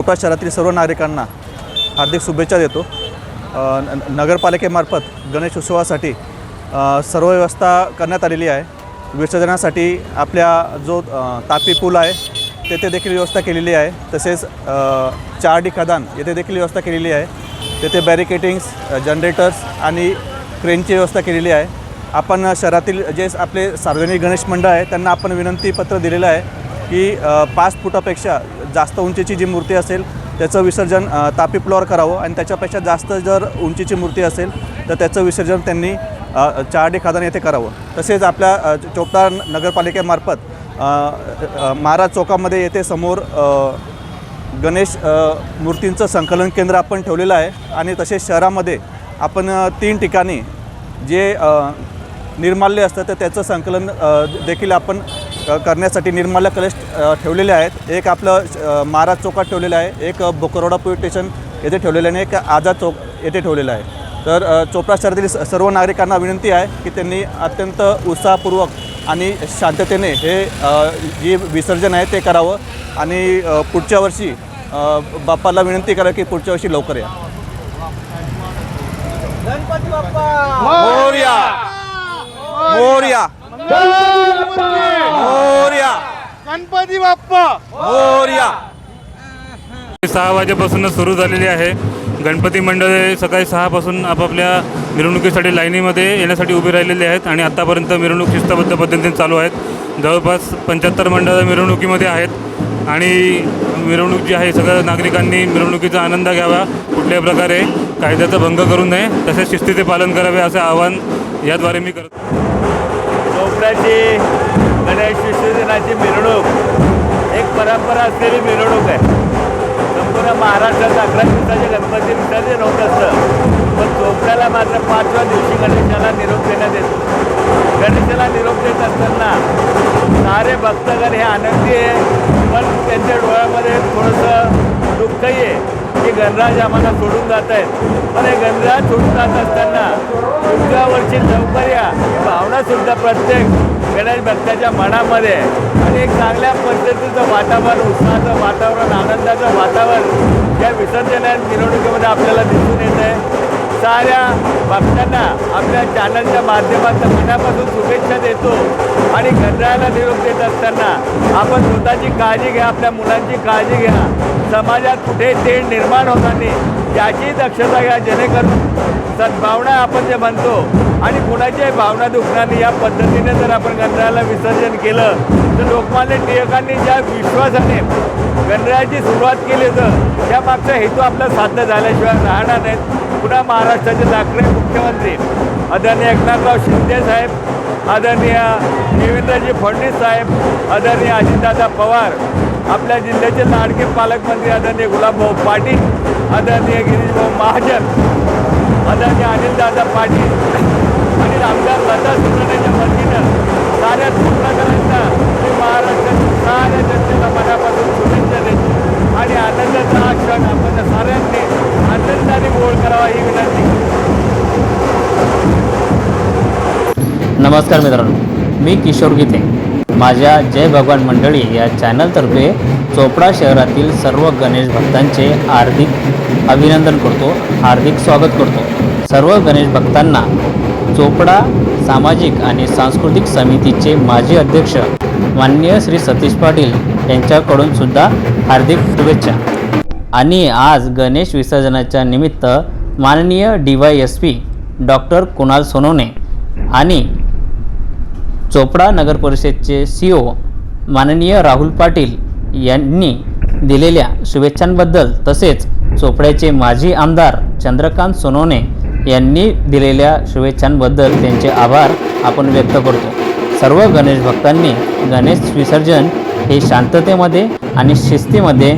कोटा शहरातील सर्व नागरिकांना हार्दिक शुभेच्छा देतो. न- नगरपालिकेमार्फत गणेश उत्सवासाठी सर्व व्यवस्था करण्यात आलेली आहे. विसर्जनासाठी आपल्या जो तापी पूल आहे तेथे देखील व्यवस्था केलेली आहे. तसेच चार चारडी खदान येथे देखील व्यवस्था केलेली आहे. तेथे बॅरिकेटिंग्स जनरेटर्स आणि क्रेनची व्यवस्था केलेली आहे. आपण शहरातील जे आपले सार्वजनिक गणेश मंडळ आहे त्यांना आपण विनंतीपत्र दिलेलं आहे की पाच फुटापेक्षा जास्त उंचीची जी मूर्ती असेल त्याचं विसर्जन तापी प्लॉर करावं आणि त्याच्यापेक्षा जास्त जर उंचीची मूर्ती असेल तर त्याचं विसर्जन त्यांनी चारडी खादान येथे करावं. तसेच आपल्या चोपदार नगरपालिकेमार्फत महाराज चौकामध्ये येथे समोर गणेश मूर्तींचं संकलन केंद्र आपण ठेवलेलं आहे आणि तसेच शहरामध्ये आपण तीन ठिकाणी जे निर्माल्य असतं तर त्याचं संकलन देखील आपण अ, करण्यासाठी निर्माल्य कलश ठेवलेले आहेत. एक आपलं महाराज चौकात ठेवलेलं आहे. एक बोकरोडा पोलीस स्टेशन येथे ठेवलेलं आहे आणि एक आझाद चौक येथे ठेवलेलं आहे. तर अ, चोपडा शहरातील सर्व नागरिकांना विनंती आहे की त्यांनी अत्यंत उत्साहपूर्वक आणि शांततेने हे जे विसर्जन आहे ते करावं आणि पुढच्या वर्षी बाप्पाला विनंती करा की पुढच्या वर्षी लवकर या. मोर्या! मोर्या! मोर्या! गणपती बाप्पा! मोर्या! सहा वाजेपासूनच सुरू झालेली आहे. गणपती मंडळे सकाळी सहापासून आपापल्या मिरवणुकीसाठी लाईनीमध्ये येण्यासाठी उभी राहिलेली आहेत आणि आत्तापर्यंत मिरवणूक शिस्तबद्ध पद्धतीने चालू आहेत. जवळपास पंच्याहत्तर मंडळं मिरवणुकीमध्ये आहेत आणि मिरवणूक जी आहे सगळ्या नागरिकांनी मिरवणुकीचा आनंद घ्यावा कुठल्याही प्रकारे कायद्याचा भंग करू नये तसेच शिस्तीचे पालन करावे असे आवाहन याद्वारे मी करतो. चोपड्याची गणेश विसर्जनाची मिरवणूक. एक परंपरा असलेली मिरवणूक आहे. संपूर्ण महाराष्ट्रात अकरा दिवसाचे गणपती विसर्जन होत असतं. पण चोपड्याला मात्र पाचव्या दिवशी गणेशाला निरोप देण्यात येतो. गणेशाला निरोप देत असताना सारे भक्तगण हे आनंदी आहे पण त्यांच्या डोळ्यामध्ये थोडंसं दुःखही आहे की गणराज आम्हाला सोडून जात आहेत. पण हे गणराज सोडून जात असताना पुढच्या वर्षी लवकर या. भावनासुद्धा प्रत्येक गणेश भक्ताच्या मनामध्ये आहे. आणि एक चांगल्या पद्धतीचं वातावरण उत्साहाचं वातावरण आनंदाचं वातावरण या विसर्जन मिरवणुकीमध्ये आपल्याला दिसून येत आहे साऱ्या भक्तांना आपल्या चॅनलच्या माध्यमातून मनापासून शुभेच्छा देतो आणि गणरायाला निरोप देत असताना आपण स्वतःची काळजी घ्या आपल्या मुलांची काळजी घ्या. समाजात कुठे तेढ निर्माण होताना याची दक्षता घ्या जेणेकरून सद्भावना आपण जे म्हणतो आणि कुणाच्याही भावना दुखणार या पद्धतीने जर आपण गणरायाला विसर्जन केलं तर लोकमान्य टिळकांनी ज्या विश्वासाने गणरायाची सुरुवात केली तर त्या मागचा हेतू आपला साध्य झाल्याशिवाय राहणार नाहीत. पुन्हा महाराष्ट्राचे लाकडे मुख्यमंत्री. आदरणीय एकनाथराव शिंदे साहेब आदरणीय देवेंद्रजी फडणवीस साहेब आदरणीय अजितदादा पवार आपल्या जिल्ह्याचे लाडके पालकमंत्री आदरणीय गुलाबभाऊ पाटील आदरणीय गिरीशभाऊ महाजन आदरणीय अनिलदादा पाटील आणि आमदार लता सुब्रण्याच्या वतीनं साऱ्या पूर्णकरांना मी महाराष्ट्रातील साऱ्या जनतेला मनापासून शुभेच्छा देतो आणि आनंदाचा हा क्षण आपण साऱ्यांनी आनंदाने गोळ करावा ही विनंती. नमस्कार मित्रांनो मी किशोर गीते. माझ्या जय भगवान मंडळी या चॅनलतर्फे चोपडा शहरातील सर्व गणेश भक्तांचे हार्दिक अभिनंदन करतो हार्दिक स्वागत करतो. सर्व गणेश भक्तांना चोपडा सामाजिक आणि सांस्कृतिक समितीचे माजी अध्यक्ष माननीय श्री सतीश पाटील यांच्याकडून सुद्धा हार्दिक शुभेच्छा. आणि आज गणेश विसर्जनाच्या निमित्त माननीय D Y S P doctor Kunal Sonawane आणि चोपडा नगर परिषदचे सी ओ माननीय राहुल पाटील यांनी दिलेल्या शुभेच्छांबद्दल तसेच चोपड्याचे माजी आमदार चंद्रकांत सोनवणे यांनी दिलेल्या शुभेच्छांबद्दल त्यांचे आभार आपण व्यक्त करतो. सर्व गणेश भक्तांनी गणेश विसर्जन हे शांततेमध्ये आणि शिस्तीमध्ये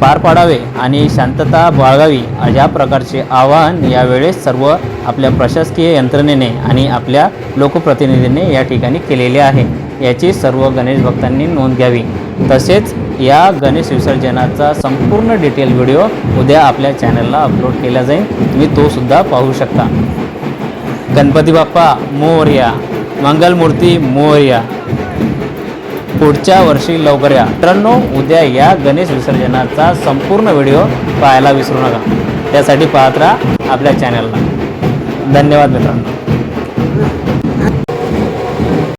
पार पाडावे आणि शांतता बाळगावी अशा प्रकारचे आवाहन यावेळेस सर्व आपल्या प्रशासकीय यंत्रणेने आणि आपल्या लोकप्रतिनिधींनी या ठिकाणी केलेले आहे. याची सर्व गणेश भक्तांनी नोंद घ्यावी. तसेच या गणेश विसर्जनाचा संपूर्ण डिटेल व्हिडिओ उद्या आपल्या चॅनलला अपलोड केला जाईल. तुम्ही तोसुद्धा पाहू शकता. गणपती बाप्पा मोर्या. मंगलमूर्ती मोर्या. पुढच्या वर्षी लवकर या. मित्रांनो उद्या या गणेश विसर्जनाचा संपूर्ण व्हिडिओ पाहायला विसरू नका. त्यासाठी पाहत राहा आपल्या चॅनलला धन्यवाद मित्रांनो.